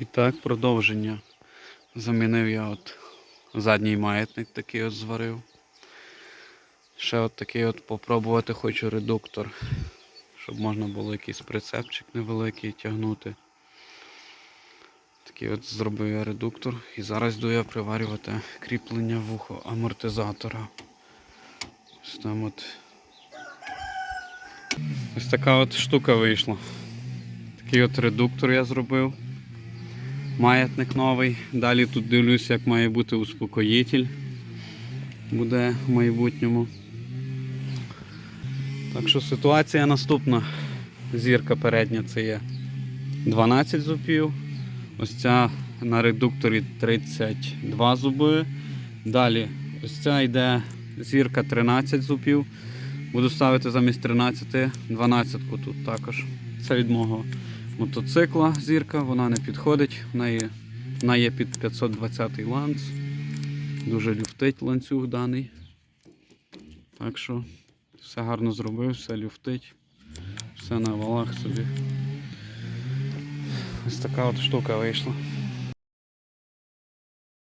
І так, продовження. Замінив я от задній маятник такий от зварив. Ще от такий от попробувати хочу редуктор, щоб можна було якийсь прицепчик невеликий тягнути. Такий от зробив я редуктор і зараз йду я приварювати кріплення вухо амортизатора. Ось там от. Ось така от штука вийшла. Такий от редуктор я зробив. Маятник новий. Далі тут дивлюся, як має бути успокоїтель. Буде в майбутньому. Так що ситуація наступна. Зірка передня це є 12 зубів. Ось ця на редукторі 32 зуби. Далі ось ця йде зірка 13 зубів. Буду ставити замість 13 12 тут також. Це від мого мотоцикла зірка, вона не підходить. В неї, вона є під 520 ланц. Дуже люфтить ланцюг даний. Так що все гарно зробив, все люфтить, все на валах собі. Ось така от штука вийшла.